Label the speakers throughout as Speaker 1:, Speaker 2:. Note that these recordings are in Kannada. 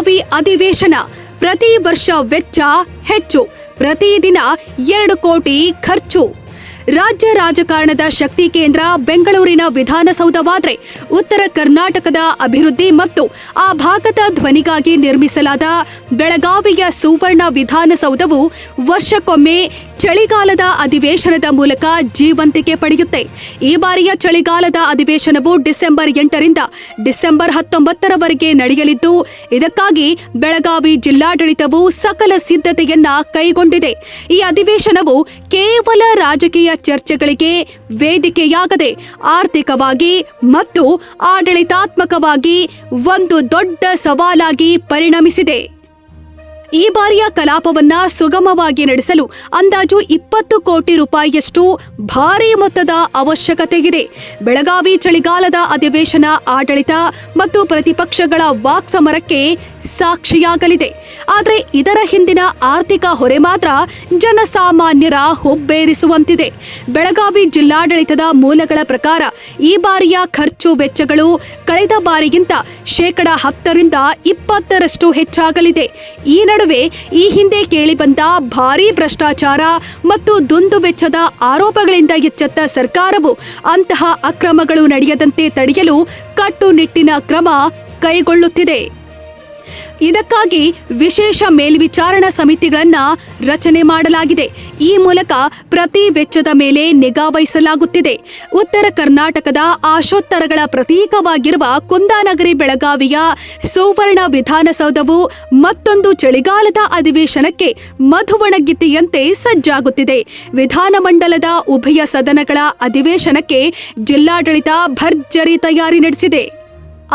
Speaker 1: ಬೆಳಗಾವಿ ಅಧಿವೇಶನ. ಪ್ರತಿ ವರ್ಷ ವೆಚ್ಚ ಹೆಚ್ಚು. ಪ್ರತಿದಿನ ಎರಡು ಕೋಟಿ ಖರ್ಚು. ರಾಜ್ಯ ರಾಜಕಾರಣದ ಶಕ್ತಿ ಕೇಂದ್ರ ಬೆಂಗಳೂರಿನ ವಿಧಾನಸೌಧವಾದರೆ ಉತ್ತರ ಕರ್ನಾಟಕದ ಅಭಿವೃದ್ಧಿ ಮತ್ತು ಆ ಭಾಗದ ಧ್ವನಿಗಾಗಿ ನಿರ್ಮಿಸಲಾದ ಬೆಳಗಾವಿಯ ಸುವರ್ಣ ವಿಧಾನಸೌಧವು ವರ್ಷಕ್ಕೊಮ್ಮೆ ಚಳಿಗಾಲದ ಅಧಿವೇಶನದ ಮೂಲಕ ಜೀವಂತಿಕೆ ಪಡೆಯುತ್ತೆ. ಈ ಬಾರಿಯ ಚಳಿಗಾಲದ ಅಧಿವೇಶನವು ಡಿಸೆಂಬರ್ ಎಂಟರಿಂದ ಡಿಸೆಂಬರ್ ಹತ್ತೊಂಬತ್ತರವರೆಗೆ ನಡೆಯಲಿದ್ದು, ಇದಕ್ಕಾಗಿ ಬೆಳಗಾವಿ ಜಿಲ್ಲಾಡಳಿತವು ಸಕಲ ಸಿದ್ಧತೆಯನ್ನ ಕೈಗೊಂಡಿದೆ. ಈ ಅಧಿವೇಶನವು ಕೇವಲ ರಾಜಕೀಯ ಚರ್ಚೆಗಳಿಗೆ ವೇದಿಕೆಯಾಗದೆ ಆರ್ಥಿಕವಾಗಿ ಮತ್ತು ಆಡಳಿತಾತ್ಮಕವಾಗಿ ಒಂದು ದೊಡ್ಡ ಸವಾಲಾಗಿ ಪರಿಣಮಿಸಿದೆ. ಈ ಬಾರಿಯ ಕಲಾಪವನ್ನ ಸುಗಮವಾಗಿ ನಡೆಸಲು ಅಂದಾಜು ಇಪ್ಪತ್ತು ಕೋಟಿ ರೂಪಾಯಿಯಷ್ಟು ಭಾರೀ ಮೊತ್ತದ ಅವಶ್ಯಕತೆಯಿದೆ. ಬೆಳಗಾವಿ ಚಳಿಗಾಲದ ಅಧಿವೇಶನ ಆಡಳಿತ ಮತ್ತು ಪ್ರತಿಪಕ್ಷಗಳ ವಾಕ್ಸಮರಕ್ಕೆ ಸಾಕ್ಷಿಯಾಗಲಿದೆ. ಆದರೆ ಇದರ ಹಿಂದಿನ ಆರ್ಥಿಕ ಹೊರೆ ಮಾತ್ರ ಜನಸಾಮಾನ್ಯರ ಹುಬ್ಬೇರಿಸುವಂತಿದೆ. ಬೆಳಗಾವಿ ಜಿಲ್ಲಾಡಳಿತದ ಮೂಲಗಳ ಪ್ರಕಾರ ಈ ಬಾರಿಯ ಖರ್ಚು ವೆಚ್ಚಗಳು ಕಳೆದ ಬಾರಿಗಿಂತ ಶೇಕಡ ಹತ್ತರಿಂದ ಇಪ್ಪತ್ತರಷ್ಟು ಹೆಚ್ಚಾಗಲಿದೆ. ಈ ನಡುವೆ ಈ ಹಿಂದೆ ಕೇಳಿಬಂದ ಭಾರೀ ಭ್ರಷ್ಟಾಚಾರ ಮತ್ತು ದುಂದು ವೆಚ್ಚದ ಆರೋಪಗಳಿಂದ ಎಚ್ಚೆತ್ತ ಸರ್ಕಾರವು ಅಂತಹ ಅಕ್ರಮಗಳು ನಡೆಯದಂತೆ ತಡೆಯಲು ಕಟ್ಟುನಿಟ್ಟಿನ ಕ್ರಮ ಕೈಗೊಳ್ಳುತ್ತಿದೆ. ಇದಕ್ಕಾಗಿ ವಿಶೇಷ ಮೇಲ್ವಿಚಾರಣಾ ಸಮಿತಿಗಳನ್ನ ರಚನೆ ಮಾಡಲಾಗಿದೆ. ಈ ಮೂಲಕ ಪ್ರತಿ ವೆಚ್ಚದ ಮೇಲೆ ನಿಗಾ ವಹಿಸಲಾಗುತ್ತಿದೆ. ಉತ್ತರ ಕರ್ನಾಟಕದ ಆಶೋತ್ತರಗಳ ಪ್ರತೀಕವಾಗಿರುವ ಕುಂದಾನಗರಿ ಬೆಳಗಾವಿಯ ಸುವರ್ಣ ವಿಧಾನಸೌಧವು ಮತ್ತೊಂದು ಚಳಿಗಾಲದ ಅಧಿವೇಶನಕ್ಕೆ ಮಧುವಣಗಿತ್ತಿಯಂತೆ ಸಜ್ಜಾಗುತ್ತಿದೆ. ವಿಧಾನಮಂಡಲದ ಉಭಯ ಸದನಗಳ ಅಧಿವೇಶನಕ್ಕೆ ಜಿಲ್ಲಾಡಳಿತ ಭರ್ಜರಿ ತಯಾರಿ ನಡೆಸಿದೆ.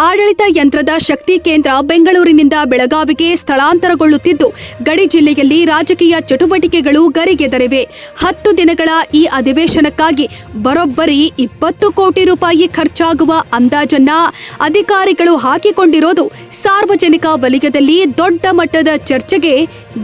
Speaker 1: ಆಡಳಿತ ಯಂತ್ರದ ಶಕ್ತಿ ಕೇಂದ್ರ ಬೆಂಗಳೂರಿನಿಂದ ಬೆಳಗಾವಿಗೆ ಸ್ಥಳಾಂತರಗೊಳ್ಳುತ್ತಿದ್ದು, ಗಡಿ ಜಿಲ್ಲೆಯಲ್ಲಿ ರಾಜಕೀಯ ಚಟುವಟಿಕೆಗಳು ಗರಿಗೆದರಿವೆ. ಹತ್ತು ದಿನಗಳ ಈ ಅಧಿವೇಶನಕ್ಕಾಗಿ ಬರೋಬ್ಬರಿ ಇಪ್ಪತ್ತು ಕೋಟಿ ರೂಪಾಯಿ ಖರ್ಚಾಗುವ ಅಂದಾಜನ್ನ ಅಧಿಕಾರಿಗಳು ಹಾಕಿಕೊಂಡಿರೋದು ಸಾರ್ವಜನಿಕ ವಲಯದಲ್ಲಿ ದೊಡ್ಡ ಮಟ್ಟದ ಚರ್ಚೆಗೆ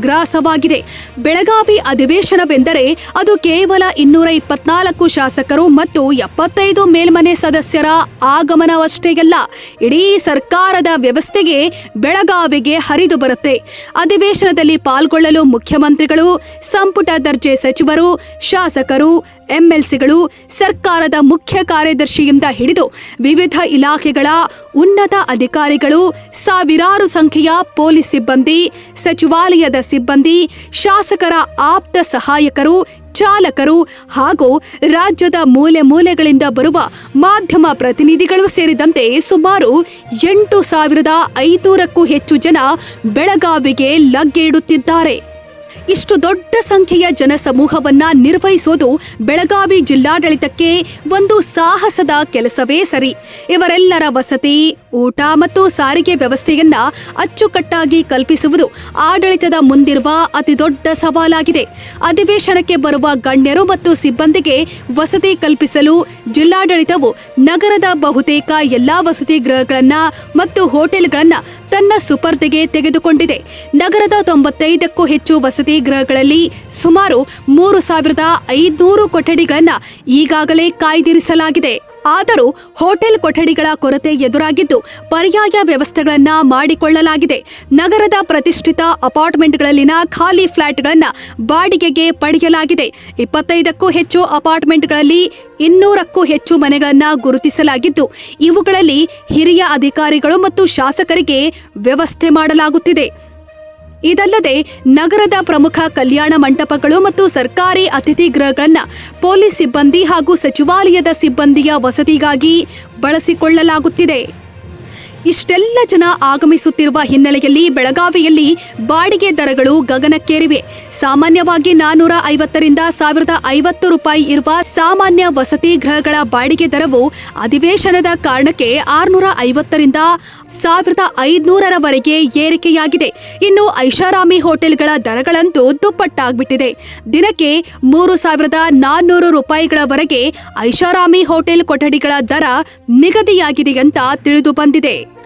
Speaker 1: ಗ್ರಾಸವಾಗಿದೆ. ಬೆಳಗಾವಿ ಅಧಿವೇಶನವೆಂದರೆ ಅದು ಕೇವಲ ಇನ್ನೂರ ಇಪ್ಪತ್ನಾಲ್ಕು ಶಾಸಕರು ಮತ್ತು ಎಪ್ಪತ್ತೈದು ಮೇಲ್ಮನೆ ಸದಸ್ಯರ ಆಗಮನವಷ್ಟೇ ಅಲ್ಲ ಇಡೀ ಸರ್ಕಾರದ ವ್ಯವಸ್ಥೆಗೆ ಬೆಳಗಾವಿಗೆ ಹರಿದು ಬರುತ್ತೆ. ಅಧಿವೇಶನದಲ್ಲಿ ಪಾಲ್ಗೊಳ್ಳಲು ಮುಖ್ಯಮಂತ್ರಿಗಳು, ಸಂಪುಟ ದರ್ಜೆ ಸಚಿವರು, ಶಾಸಕರು, ಎಂಎಲ್ಸಿಗಳು, ಸರ್ಕಾರದ ಮುಖ್ಯ ಕಾರ್ಯದರ್ಶಿಯಿಂದ ಹಿಡಿದು ವಿವಿಧ ಇಲಾಖೆಗಳ ಉನ್ನತ ಅಧಿಕಾರಿಗಳು, ಸಾವಿರಾರು ಸಂಖ್ಯೆಯ ಪೊಲೀಸ್ ಸಿಬ್ಬಂದಿ, ಸಚಿವಾಲಯದ ಸಿಬ್ಬಂದಿ, ಶಾಸಕರ ಆಪ್ತ ಸಹಾಯಕರು ಚಾಲಕರು ಹಾಗೂ ರಾಜ್ಯದ ಮೂಲೆ ಮೂಲೆಗಳಿಂದ ಬರುವ ಮಾಧ್ಯಮ ಪ್ರತಿನಿಧಿಗಳು ಸೇರಿದಂತೆ ಸುಮಾರು ಎಂಟು ಸಾವಿರದ ಐನೂರಕ್ಕೂ ಹೆಚ್ಚು ಜನ ಬೆಳಗಾವಿಗೆ ಲಗ್ಗೆ ಇಡುತ್ತಿದ್ದಾರೆ ಇಷ್ಟು ದೊಡ್ಡ ಸಂಖ್ಯೆಯ ಜನಸಮೂಹವನ್ನ ನಿರ್ವಹಿಸೋದು ಬೆಳಗಾವಿ ಜಿಲ್ಲಾಡಳಿತಕ್ಕೆ ಒಂದು ಸಾಹಸದ ಕೆಲಸವೇ ಸರಿ. ಇವರೆಲ್ಲರ ವಸತಿ ಊಟ ಮತ್ತು ಸಾರಿಗೆ ವ್ಯವಸ್ಥೆಯನ್ನ ಅಚ್ಚುಕಟ್ಟಾಗಿ ಕಲ್ಪಿಸುವುದು ಆಡಳಿತದ ಮುಂದಿರುವ ಅತಿದೊಡ್ಡ ಸವಾಲಾಗಿದೆ. ಅಧಿವೇಶನಕ್ಕೆ ಬರುವ ಗಣ್ಯರು ಮತ್ತು ಸಿಬ್ಬಂದಿಗೆ ವಸತಿ ಕಲ್ಪಿಸಲು ಜಿಲ್ಲಾಡಳಿತವು ನಗರದ ಬಹುತೇಕ ಎಲ್ಲಾ ವಸತಿ ಗೃಹಗಳನ್ನ ಮತ್ತು ಹೋಟೆಲ್ಗಳನ್ನ ತನ್ನ ಸುಪರ್ದಿಗೆ ತೆಗೆದುಕೊಂಡಿದೆ. ನಗರದ ತೊಂಬತ್ತೈದಕ್ಕೂ ಹೆಚ್ಚು ವಸತಿ ಗೃಹಗಳಲ್ಲಿ ಸುಮಾರು ಮೂರು ಸಾವಿರದ ಐದುನೂರು ಕೊಠಡಿಗಳನ್ನು ಈಗಾಗಲೇ ಕಾಯ್ದಿರಿಸಲಾಗಿದೆ. ಆದರೂ ಹೋಟೆಲ್ ಕೊಠಡಿಗಳ ಕೊರತೆ ಎದುರಾಗಿದ್ದು ಪರ್ಯಾಯ ವ್ಯವಸ್ಥೆಗಳನ್ನ ಮಾಡಿಕೊಳ್ಳಲಾಗಿದೆ. ನಗರದ ಪ್ರತಿಷ್ಠಿತ ಅಪಾರ್ಟ್ಮೆಂಟ್ಗಳಲ್ಲಿನ ಖಾಲಿ ಫ್ಲಾಟ್ಗಳನ್ನು ಬಾಡಿಗೆಗೆ ಪಡೆಯಲಾಗಿದೆ. ಇಪ್ಪತ್ತೈದಕ್ಕೂ ಹೆಚ್ಚು ಅಪಾರ್ಟ್ಮೆಂಟ್ಗಳಲ್ಲಿ ಇನ್ನೂರಕ್ಕೂ ಹೆಚ್ಚು ಮನೆಗಳನ್ನು ಗುರುತಿಸಲಾಗಿದ್ದು, ಇವುಗಳಲ್ಲಿ ಹಿರಿಯ ಅಧಿಕಾರಿಗಳು ಮತ್ತು ಶಾಸಕರಿಗೆ ವ್ಯವಸ್ಥೆ ಮಾಡಲಾಗುತ್ತಿದೆ. ಇದಲ್ಲದೆ ನಗರದ ಪ್ರಮುಖ ಕಲ್ಯಾಣ ಮಂಟಪಗಳು ಮತ್ತು ಸರ್ಕಾರಿ ಅತಿಥಿ ಗೃಹಗಳನ್ನು ಪೊಲೀಸ್ ಸಿಬ್ಬಂದಿ ಹಾಗೂ ಸಚಿವಾಲಯದ ಸಿಬ್ಬಂದಿಯ ವಸತಿಗಾಗಿ ಬಳಸಿಕೊಳ್ಳಲಾಗುತ್ತಿದೆ. ಇಷ್ಟೆಲ್ಲ ಜನ ಆಗಮಿಸುತ್ತಿರುವ ಹಿನ್ನೆಲೆಯಲ್ಲಿ ಬೆಳಗಾವಿಯಲ್ಲಿ ಬಾಡಿಗೆ ದರಗಳು ಗಗನಕ್ಕೇರಿವೆ. ಸಾಮಾನ್ಯವಾಗಿ ನಾನೂರ ಐವತ್ತರಿಂದ ಸಾವಿರದ ಐವತ್ತು ರೂಪಾಯಿ ಇರುವ ಸಾಮಾನ್ಯ ವಸತಿ ಗೃಹಗಳ ಬಾಡಿಗೆ ದರವು ಅಧಿವೇಶನದ ಕಾರಣಕ್ಕೆ ಆರುನೂರ ಐವತ್ತರಿಂದ ಸಾವಿರದ ಐದುನೂರರವರೆಗೆ ಏರಿಕೆಯಾಗಿದೆ. ಇನ್ನು ಐಷಾರಾಮಿ ಹೋಟೆಲ್ಗಳ ದರಗಳಂತೂ ದುಪ್ಪಟ್ಟಾಗ್ಬಿಟ್ಟಿದೆ. ದಿನಕ್ಕೆ ಮೂರು ಸಾವಿರದ ನಾನ್ನೂರು ರೂಪಾಯಿಗಳವರೆಗೆ ಐಷಾರಾಮಿ ಹೋಟೆಲ್ ಕೊಠಡಿಗಳ ದರ ನಿಗದಿಯಾಗಿದೆ ಅಂತ ತಿಳಿದು ಬಂದಿದೆ.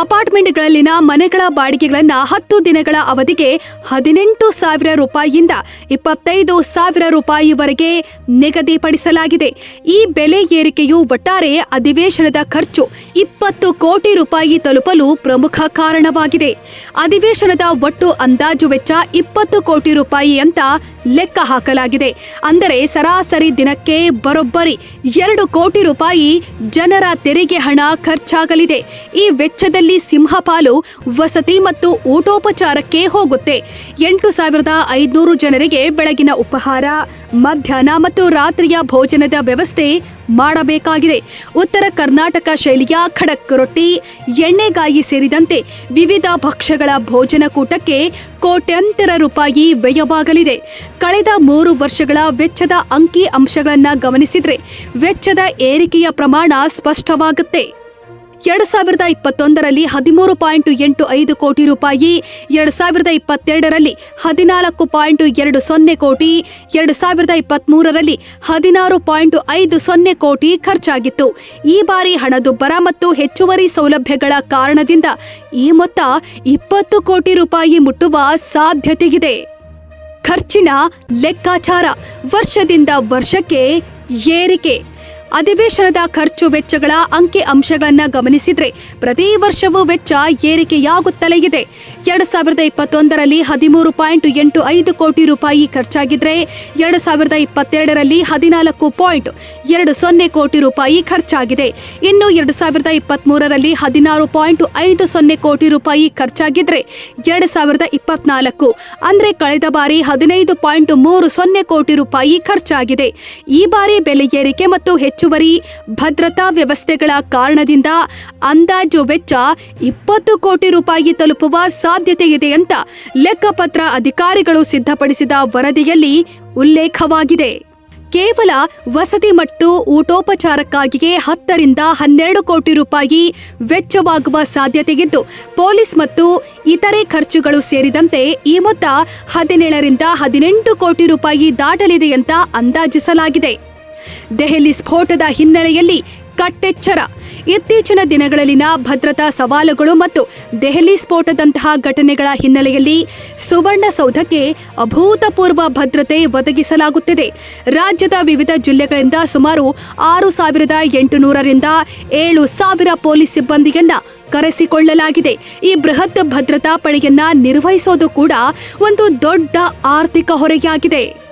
Speaker 1: ಅಪಾರ್ಟ್ಮೆಂಟ್ಗಳಲ್ಲಿನ ಮನೆಗಳ ಬಾಡಿಗೆಗಳನ್ನ ಹತ್ತು ದಿನಗಳ ಅವಧಿಗೆ ಹದಿನೆಂಟು ಸಾವಿರ ರೂಪಾಯಿಯಿಂದ ಇಪ್ಪತ್ತೈದು ಸಾವಿರ ರೂಪಾಯಿವರೆಗೆ ನಿಗದಿಪಡಿಸಲಾಗಿದೆ. ಈ ಬೆಲೆ ಏರಿಕೆಯು ಒಟ್ಟಾರೆ ಅಧಿವೇಶನದ ಖರ್ಚು ಇಪ್ಪತ್ತು ಕೋಟಿ ರೂಪಾಯಿ ತಲುಪಲು ಪ್ರಮುಖ ಕಾರಣವಾಗಿದೆ. ಅಧಿವೇಶನದ ಒಟ್ಟು ಅಂದಾಜು ವೆಚ್ಚ ಇಪ್ಪತ್ತು ಕೋಟಿ ರೂಪಾಯಿ ಅಂತ ಲೆಕ್ಕ ಹಾಕಲಾಗಿದೆ. ಅಂದರೆ ಸರಾಸರಿ ದಿನಕ್ಕೆ ಬರೋಬ್ಬರಿ ಎರಡು ಕೋಟಿ ರೂಪಾಯಿ ಜನರ ತೆರಿಗೆ ಹಣ ಖರ್ಚಾಗಲಿದೆ. ಈ ವೆಚ್ಚದಲ್ಲಿ ಸಿಂಹಪಾಲು ವಸತಿ ಮತ್ತು ಊಟೋಪಚಾರಕ್ಕೆ ಹೋಗುತ್ತೆ. ಎಂಟು ಸಾವಿರದ ಐದುನೂರು ಜನರಿಗೆ ಬೆಳಗಿನ ಉಪಹಾರ, ಮಧ್ಯಾಹ್ನ ಮತ್ತು ರಾತ್ರಿಯ ಭೋಜನದ ವ್ಯವಸ್ಥೆ ಮಾಡಬೇಕಾಗಿದೆ. ಉತ್ತರ ಕರ್ನಾಟಕ ಶೈಲಿಯ ಖಡಕ್ ರೊಟ್ಟಿ, ಎಣ್ಣೆಗಾಯಿ ಸೇರಿದಂತೆ ವಿವಿಧ ಭಕ್ಷ್ಯಗಳ ಭೋಜನ ಕೂಟಕ್ಕೆ ಕೋಟ್ಯಂತರ ರೂಪಾಯಿ ವ್ಯಯವಾಗಲಿದೆ. ಕಳೆದ ಮೂರು ವರ್ಷಗಳ ವೆಚ್ಚದ ಅಂಕಿ ಅಂಶಗಳನ್ನು ಗಮನಿಸಿದರೆ ವೆಚ್ಚದ ಏರಿಕೆಯ ಪ್ರಮಾಣ ಸ್ಪಷ್ಟವಾಗುತ್ತೆ. ಎರಡು ಸಾವಿರದ ಇಪ್ಪತ್ತೊಂದರಲ್ಲಿ ಹದಿಮೂರು ಪಾಯಿಂಟ್ ಎಂಟು ಐದು ಕೋಟಿ ರೂಪಾಯಿ, ಎರಡ್ ಸಾವಿರದ ಇಪ್ಪತ್ತೆರಡರಲ್ಲಿ ಹದಿನಾಲ್ಕು ಪಾಯಿಂಟ್ ಎರಡು ಸೊನ್ನೆ ಕೋಟಿ, ಎರಡ್ ಸಾವಿರದ ಇಪ್ಪತ್ಮೂರರಲ್ಲಿ ಹದಿನಾರು ಪಾಯಿಂಟ್ ಐದು ಸೊನ್ನೆ ಕೋಟಿ ಖರ್ಚಾಗಿತ್ತು. ಈ ಬಾರಿ ಹಣದುಬ್ಬರ ಮತ್ತು ಹೆಚ್ಚುವರಿ ಸೌಲಭ್ಯಗಳ ಕಾರಣದಿಂದ ಈ ಮೊತ್ತ ಇಪ್ಪತ್ತು ಕೋಟಿ ರೂಪಾಯಿ ಮುಟ್ಟುವ ಸಾಧ್ಯತೆಯಿದೆ. ಖರ್ಚಿನ ಲೆಕ್ಕಾಚಾರ, ವರ್ಷದಿಂದ ವರ್ಷಕ್ಕೆ ಏರಿಕೆ. ಅಧಿವೇಶನದ ಖರ್ಚು ವೆಚ್ಚಗಳ ಅಂಕಿ ಅಂಶಗಳನ್ನು ಗಮನಿಸಿದರೆ ಪ್ರತಿ ವರ್ಷವೂ ವೆಚ್ಚ ಏರಿಕೆಯಾಗುತ್ತಲೇ ಇದೆ. ಎರಡು ಸಾವಿರದ ಇಪ್ಪತ್ತೊಂದರಲ್ಲಿ ಹದಿಮೂರು ಪಾಯಿಂಟ್ ಎಂಟು ಐದು ಕೋಟಿ ರೂಪಾಯಿ ಖರ್ಚಾಗಿದ್ರೆ ಎರಡು ಸಾವಿರದ ಇಪ್ಪತ್ತೆರಡರಲ್ಲಿ ಹದಿನಾಲ್ಕು ಪಾಯಿಂಟ್ ಎರಡು ಸೊನ್ನೆ ಕೋಟಿ ರೂಪಾಯಿ ಖರ್ಚಾಗಿದೆ. ಇನ್ನು ಎರಡು ಸಾವಿರದ ಇಪ್ಪತ್ಮೂರರಲ್ಲಿ ಹದಿನಾರು ಪಾಯಿಂಟ್ ಐದು ಸೊನ್ನೆ ಕೋಟಿ ರೂಪಾಯಿ ಖರ್ಚಾಗಿದ್ರೆ ಎರಡು ಸಾವಿರದ ಇಪ್ಪತ್ನಾಲ್ಕು. ಅಂದ್ರೆ ಕಳೆದ ಬಾರಿ ಹದಿನೈದು ಪಾಯಿಂಟ್ ಮೂರು ಸೊನ್ನೆ ಕೋಟಿ ರೂಪಾಯಿ ಖರ್ಚಾಗಿದೆ. ಈ ಬಾರಿ ಬೆಲೆ ಏರಿಕೆ ಮತ್ತು ಹೆಚ್ಚುವರಿ ಭದ್ರತಾ ವ್ಯವಸ್ಥೆಗಳ ಕಾರಣದಿಂದ ಅಂದಾಜು ವೆಚ್ಚ ಇಪ್ಪತ್ತು ಕೋಟಿ ರೂಪಾಯಿ ತಲುಪುವ ಸಾಧ್ಯತೆ ಇದೆ ಅಂತ ಲೆಕ್ಕಪತ್ರ ಅಧಿಕಾರಿಗಳು ಸಿದ್ಧಪಡಿಸಿದ ವರದಿಯಲ್ಲಿ ಉಲ್ಲೇಖವಾಗಿದೆ. ಕೇವಲ ವಸತಿ ಮತ್ತು ಊಟೋಪಚಾರಕ್ಕಾಗಿಯೇ ಹತ್ತರಿಂದ ಹನ್ನೆರಡು ಕೋಟಿ ರೂಪಾಯಿ ವೆಚ್ಚವಾಗುವ ಸಾಧ್ಯತೆಗಿದ್ದು ಪೊಲೀಸ್ ಮತ್ತು ಇತರೆ ಖರ್ಚುಗಳು ಸೇರಿದಂತೆ ಈ ಮೊತ್ತ ಹದಿನೇಳರಿಂದ ಹದಿನೆಂಟು ಕೋಟಿ ರೂಪಾಯಿ ದಾಟಲಿದೆ ಅಂತ ಅಂದಾಜಿಸಲಾಗಿದೆ. ದೆಹಲಿ ಸ್ಫೋಟದ ಹಿನ್ನೆಲೆಯಲ್ಲಿ ಕಟ್ಟೆಚ್ಚರ. ಇತ್ತೀಚಿನ ದಿನಗಳಲ್ಲಿನ ಭದ್ರತಾ ಸವಾಲುಗಳು ಮತ್ತು ದೆಹಲಿ ಸ್ಫೋಟದಂತಹ ಘಟನೆಗಳ ಹಿನ್ನೆಲೆಯಲ್ಲಿ ಸುವರ್ಣಸೌಧಕ್ಕೆ ಅಭೂತಪೂರ್ವ ಭದ್ರತೆ ಒದಗಿಸಲಾಗುತ್ತಿದೆ. ರಾಜ್ಯದ ವಿವಿಧ ಜಿಲ್ಲೆಗಳಿಂದ ಸುಮಾರು ಆರು ಸಾವಿರದ ಎಂಟುನೂರರಿಂದ ಏಳು ಸಾವಿರ ಪೊಲೀಸ್ ಸಿಬ್ಬಂದಿಯನ್ನ ಕರೆಸಿಕೊಳ್ಳಲಾಗಿದೆ. ಈ ಬೃಹತ್ ಭದ್ರತಾ ಪಡೆಯನ್ನ ನಿರ್ವಹಿಸೋದು ಕೂಡ ಒಂದು ದೊಡ್ಡ ಆರ್ಥಿಕ ಹೊರೆಯಾಗಿದೆ.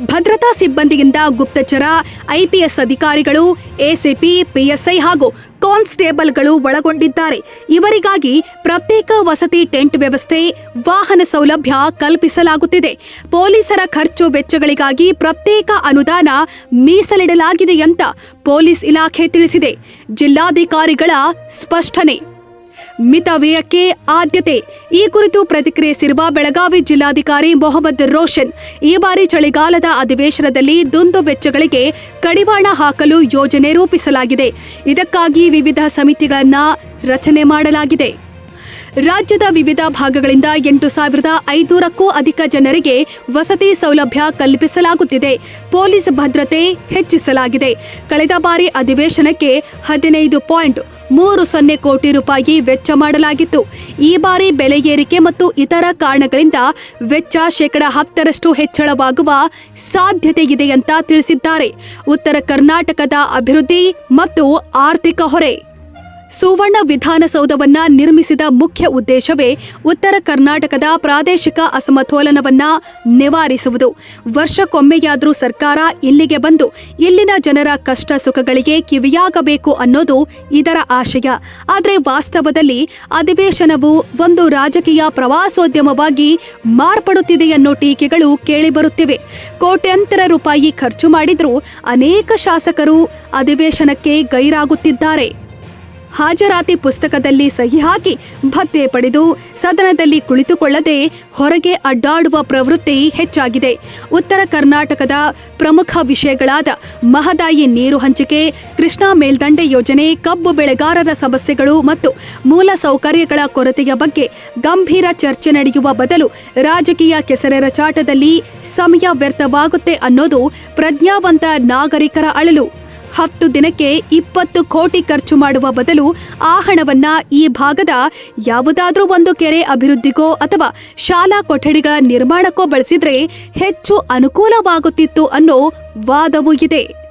Speaker 1: ಭದ್ರತಾ ಸಿಬ್ಬಂದಿಯಿಂದ ಗುಪ್ತಚರ, ಐಪಿಎಸ್ ಅಧಿಕಾರಿಗಳು, ಎಸಿಪಿ, ಪಿಎಸ್ಐ ಹಾಗೂ ಕಾನ್ಸ್ಟೇಬಲ್ಗಳು ಒಳಗೊಂಡಿದ್ದಾರೆ. ಇವರಿಗಾಗಿ ಪ್ರತ್ಯೇಕ ವಸತಿ ಟೆಂಟ್ ವ್ಯವಸ್ಥೆ, ವಾಹನ ಸೌಲಭ್ಯ ಕಲ್ಪಿಸಲಾಗುತ್ತಿದೆ. ಪೊಲೀಸರ ಖರ್ಚು ವೆಚ್ಚಗಳಿಗಾಗಿ ಪ್ರತ್ಯೇಕ ಅನುದಾನ ಮೀಸಲಿಡಲಾಗಿದೆ ಅಂತ ಪೊಲೀಸ್ ಇಲಾಖೆ ತಿಳಿಸಿದೆ. ಜಿಲ್ಲಾಧಿಕಾರಿಗಳ ಸ್ಪಷ್ಟನೆ. ಮಿತವ್ಯಯಕ್ಕೆ ಆದ್ಯತೆ. ಈ ಕುರಿತು ಪ್ರತಿಕ್ರಿಯಿಸಿರುವ ಬೆಳಗಾವಿ ಜಿಲ್ಲಾಧಿಕಾರಿ ಮೊಹಮ್ಮದ್ ರೋಷನ್, ಈ ಬಾರಿ ಚಳಿಗಾಲದ ಅಧಿವೇಶನದಲ್ಲಿ ದುಂದು ವೆಚ್ಚಗಳಿಗೆ ಕಡಿವಾಣ ಹಾಕಲು ಯೋಜನೆ ರೂಪಿಸಲಾಗಿದೆ. ಇದಕ್ಕಾಗಿ ವಿವಿಧ ಸಮಿತಿಗಳನ್ನು ರಚನೆ ಮಾಡಲಾಗಿದೆ. ರಾಜ್ಯದ ವಿವಿಧ ಭಾಗಗಳಿಂದ ಎಂಟು ಸಾವಿರದ ಐದುನೂರಕ್ಕೂ ಅಧಿಕ ಜನರಿಗೆ ವಸತಿ ಸೌಲಭ್ಯ ಕಲ್ಪಿಸಲಾಗುತ್ತಿದೆ. ಪೊಲೀಸ್ ಭದ್ರತೆ ಹೆಚ್ಚಿಸಲಾಗಿದೆ. ಕಳೆದ ಬಾರಿ ಅಧಿವೇಶನಕ್ಕೆ ಹದಿನೈದು ಪಾಯಿಂಟ್ ಮೂರು ಸೊನ್ನೆ ಕೋಟಿ ರೂಪಾಯಿ ವೆಚ್ಚ ಮಾಡಲಾಗಿತ್ತು. ಈ ಬಾರಿ ಬೆಲೆ ಏರಿಕೆ ಮತ್ತು ಇತರ ಕಾರಣಗಳಿಂದ ವೆಚ್ಚ ಶೇಕಡ ಹತ್ತರಷ್ಟು ಹೆಚ್ಚಳವಾಗುವ ಸಾಧ್ಯತೆ ಇದೆ ಅಂತ ತಿಳಿಸಿದ್ದಾರೆ. ಉತ್ತರ ಕರ್ನಾಟಕದ ಅಭಿವೃದ್ಧಿ ಮತ್ತು ಆರ್ಥಿಕ ಹೊರೆ. ಸುವರ್ಣ ವಿಧಾನಸೌಧವನ್ನ ನಿರ್ಮಿಸಿದ ಮುಖ್ಯ ಉದ್ದೇಶವೇ ಉತ್ತರ ಕರ್ನಾಟಕದ ಪ್ರಾದೇಶಿಕ ಅಸಮತೋಲನವನ್ನ ನಿವಾರಿಸುವುದು. ವರ್ಷಕ್ಕೊಮ್ಮೆಯಾದರೂ ಸರ್ಕಾರ ಇಲ್ಲಿಗೆ ಬಂದು ಇಲ್ಲಿನ ಜನರ ಕಷ್ಟ ಸುಖಗಳಿಗೆ ಕಿವಿಯಾಗಬೇಕು ಅನ್ನೋದು ಇದರ ಆಶಯ. ಆದರೆ ವಾಸ್ತವದಲ್ಲಿ ಅಧಿವೇಶನವು ಒಂದು ರಾಜಕೀಯ ಪ್ರವಾಸೋದ್ಯಮವಾಗಿ ಮಾರ್ಪಡುತ್ತಿದೆ ಅನ್ನೋ ಟೀಕೆಗಳು ಕೇಳಿಬರುತ್ತಿವೆ. ಕೋಟ್ಯಂತರ ರೂಪಾಯಿ ಖರ್ಚು ಮಾಡಿದ್ರೂ ಅನೇಕ ಶಾಸಕರು ಅಧಿವೇಶನಕ್ಕೆ ಗೈರಾಗುತ್ತಿದ್ದಾರೆ. ಹಾಜರಾತಿ ಪುಸ್ತಕದಲ್ಲಿ ಸಹಿ ಹಾಕಿ ಭತ್ತೆ ಪಡೆದು ಸದನದಲ್ಲಿ ಕುಳಿತುಕೊಳ್ಳದೆ ಹೊರಗೆ ಅಡ್ಡಾಡುವ ಪ್ರವೃತ್ತಿ ಹೆಚ್ಚಾಗಿದೆ. ಉತ್ತರ ಕರ್ನಾಟಕದ ಪ್ರಮುಖ ವಿಷಯಗಳಾದ ಮಹದಾಯಿ ನೀರು ಹಂಚಿಕೆ, ಕೃಷ್ಣಾ ಮೇಲ್ದಂಡೆ ಯೋಜನೆ, ಕಬ್ಬು ಬೆಳೆಗಾರರ ಸಮಸ್ಯೆಗಳು ಮತ್ತು ಮೂಲ ಸೌಕರ್ಯಗಳ ಕೊರತೆಯ ಬಗ್ಗೆ ಗಂಭೀರ ಚರ್ಚೆ ನಡೆಯುವ ಬದಲು ರಾಜಕೀಯ ಕೆಸರೆರಚಾಟದಲ್ಲಿ ಸಮಯ ವ್ಯರ್ಥವಾಗುತ್ತೆ ಅನ್ನೋದು ಪ್ರಜ್ಞಾವಂತ ನಾಗರಿಕರ ಅಳಲು. ಹತ್ತು ದಿನಕ್ಕೆ ಇಪ್ಪತ್ತು ಕೋಟಿ ಖರ್ಚು ಮಾಡುವ ಬದಲು ಆ ಹಣವನ್ನ ಈ ಭಾಗದ ಯಾವುದಾದ್ರೂ ಒಂದು ಕೆರೆ ಅಭಿವೃದ್ಧಿಗೋ ಅಥವಾ ಶಾಲಾ ಕೊಠಡಿಗಳ ನಿರ್ಮಾಣಕ್ಕೋ ಬಳಸಿದ್ರೆ ಹೆಚ್ಚು ಅನುಕೂಲವಾಗುತ್ತಿತ್ತು ಅನ್ನೋ ವಾದವೂ ಇದೆ.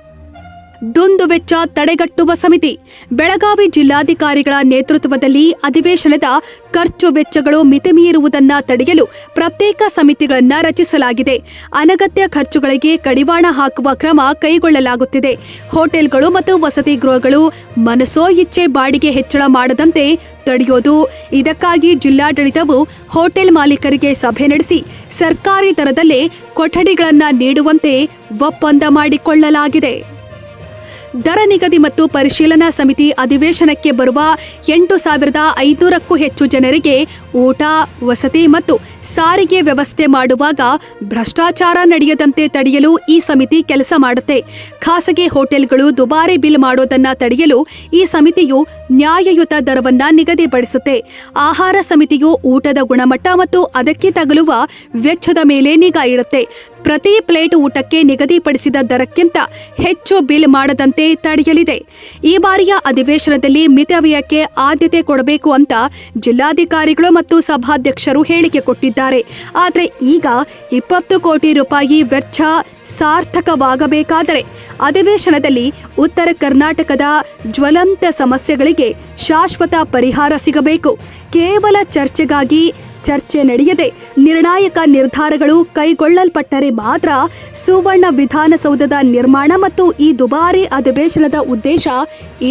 Speaker 1: ದುಂದು ವೆಚ್ಚ ತಡೆಗಟ್ಟುವ ಸಮಿತಿ. ಬೆಳಗಾವಿ ಜಿಲ್ಲಾಧಿಕಾರಿಗಳ ನೇತೃತ್ವದಲ್ಲಿ ಅಧಿವೇಶನದ ಖರ್ಚು ವೆಚ್ಚಗಳು ಮಿತಿಮೀರುವುದನ್ನ ತಡೆಯಲು ಪ್ರತ್ಯೇಕ ಸಮಿತಿಗಳನ್ನು ರಚಿಸಲಾಗಿದೆ. ಅನಗತ್ಯ ಖರ್ಚುಗಳಿಗೆ ಕಡಿವಾಣ ಹಾಕುವ ಕ್ರಮ ಕೈಗೊಳ್ಳಲಾಗುತ್ತಿದೆ. ಹೋಟೆಲ್ಗಳು ಮತ್ತು ವಸತಿ ಗೃಹಗಳು ಮನಸೋ ಇಚ್ಛೆ ಬಾಡಿಗೆ ಹೆಚ್ಚಳ ಮಾಡದಂತೆ ತಡೆಯೋದು. ಇದಕ್ಕಾಗಿ ಜಿಲ್ಲಾಡಳಿತವು ಹೋಟೆಲ್ ಮಾಲೀಕರಿಗೆ ಸಭೆ ನಡೆಸಿ ಸರ್ಕಾರಿ ದರದಲ್ಲೇ ಕೊಠಡಿಗಳನ್ನು ನೀಡುವಂತೆ ಒಪ್ಪಂದ ಮಾಡಿಕೊಳ್ಳಲಾಗಿದೆ. ದರ ನಿಗದಿ ಮತ್ತು ಪರಿಶೀಲನಾ ಸಮಿತಿ ಅಧಿವೇಶನಕ್ಕೆ ಬರುವ ಎಂಟು ಸಾವಿರದ ಐನೂರಕ್ಕೂ ಹೆಚ್ಚು ಜನರಿಗೆ ಊಟ, ವಸತಿ ಮತ್ತು ಸಾರಿಗೆ ವ್ಯವಸ್ಥೆ ಮಾಡುವಾಗ ಭ್ರಷ್ಟಾಚಾರ ನಡೆಯದಂತೆ ತಡೆಯಲು ಈ ಸಮಿತಿ ಕೆಲಸ ಮಾಡುತ್ತೆ. ಖಾಸಗಿ ಹೋಟೆಲ್ಗಳು ದುಬಾರಿ ಬಿಲ್ ಮಾಡೋದನ್ನ ತಡೆಯಲು ಈ ಸಮಿತಿಯು ನ್ಯಾಯಯುತ ದರವನ್ನ ನಿಗದಿಪಡಿಸುತ್ತೆ. ಆಹಾರ ಸಮಿತಿಯು ಊಟದ ಗುಣಮಟ್ಟ ಮತ್ತು ಅದಕ್ಕೆ ತಗಲುವ ವೆಚ್ಚದ ಮೇಲೆ ನಿಗಾ ಇಡುತ್ತೆ. ಪ್ರತಿ ಪ್ಲೇಟ್ ಊಟಕ್ಕೆ ನಿಗದಿಪಡಿಸಿದ ದರಕ್ಕಿಂತ ಹೆಚ್ಚು ಬಿಲ್ ಮಾಡದಂತೆ ತಡೆಯಲಿದೆ. ಈ ಬಾರಿಯ ಅಧಿವೇಶನದಲ್ಲಿ ಮಿತವ್ಯಯಕ್ಕೆ ಆದ್ಯತೆ ಕೊಡಬೇಕು ಅಂತ ಜಿಲ್ಲಾಧಿಕಾರಿಗಳು ಮತ್ತು ಸಭಾಧ್ಯಕ್ಷರು ಹೇಳಿಕೆ ಕೊಟ್ಟಿದ್ದಾರೆ. ಆದರೆ ಈಗ ಇಪ್ಪತ್ತು ಕೋಟಿ ರೂಪಾಯಿ ವೆಚ್ಚ ಸಾರ್ಥಕವಾಗಬೇಕಾದರೆ ಅಧಿವೇಶನದಲ್ಲಿ ಉತ್ತರ ಕರ್ನಾಟಕದ ಜ್ವಲಂತ ಸಮಸ್ಯೆಗಳಿಗೆ ಶಾಶ್ವತ ಪರಿಹಾರ ಸಿಗಬೇಕು. ಕೇವಲ ಚರ್ಚೆಗಾಗಿ ಚರ್ಚೆ ನಡೆಯದೆ ನಿರ್ಣಾಯಕ ನಿರ್ಧಾರಗಳು ಕೈಗೊಳ್ಳಲ್ಪಟ್ಟರೆ ಮಾತ್ರ ಸುವರ್ಣ ವಿಧಾನಸೌಧದ ನಿರ್ಮಾಣ ಮತ್ತು ಈ ದುಬಾರಿ ಅಧಿವೇಶನದ ಉದ್ದೇಶ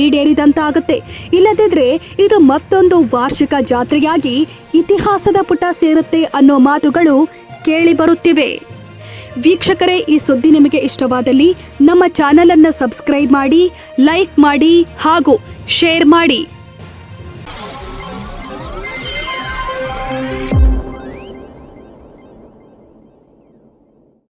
Speaker 1: ಈಡೇರಿದಂತಾಗುತ್ತೆ. ಇಲ್ಲದಿದ್ರೆ ಇದು ಮತ್ತೊಂದು ವಾರ್ಷಿಕ ಜಾತ್ರೆಯಾಗಿ ಇತಿಹಾಸದ ಪುಟ ಸೇರುತ್ತೆ ಅನ್ನೋ ಮಾತುಗಳು ಕೇಳಿಬರುತ್ತಿವೆ. ವೀಕ್ಷಕರೇ, ಈ ಸುದ್ದಿ ನಿಮಗೆ ಇಷ್ಟವಾದಲ್ಲಿ ನಮ್ಮ ಚಾನೆಲ್ ಅನ್ನು ಸಬ್ಸ್ಕ್ರೈಬ್ ಮಾಡಿ, ಲೈಕ್ ಮಾಡಿ ಹಾಗೂ ಶೇರ್ ಮಾಡಿ.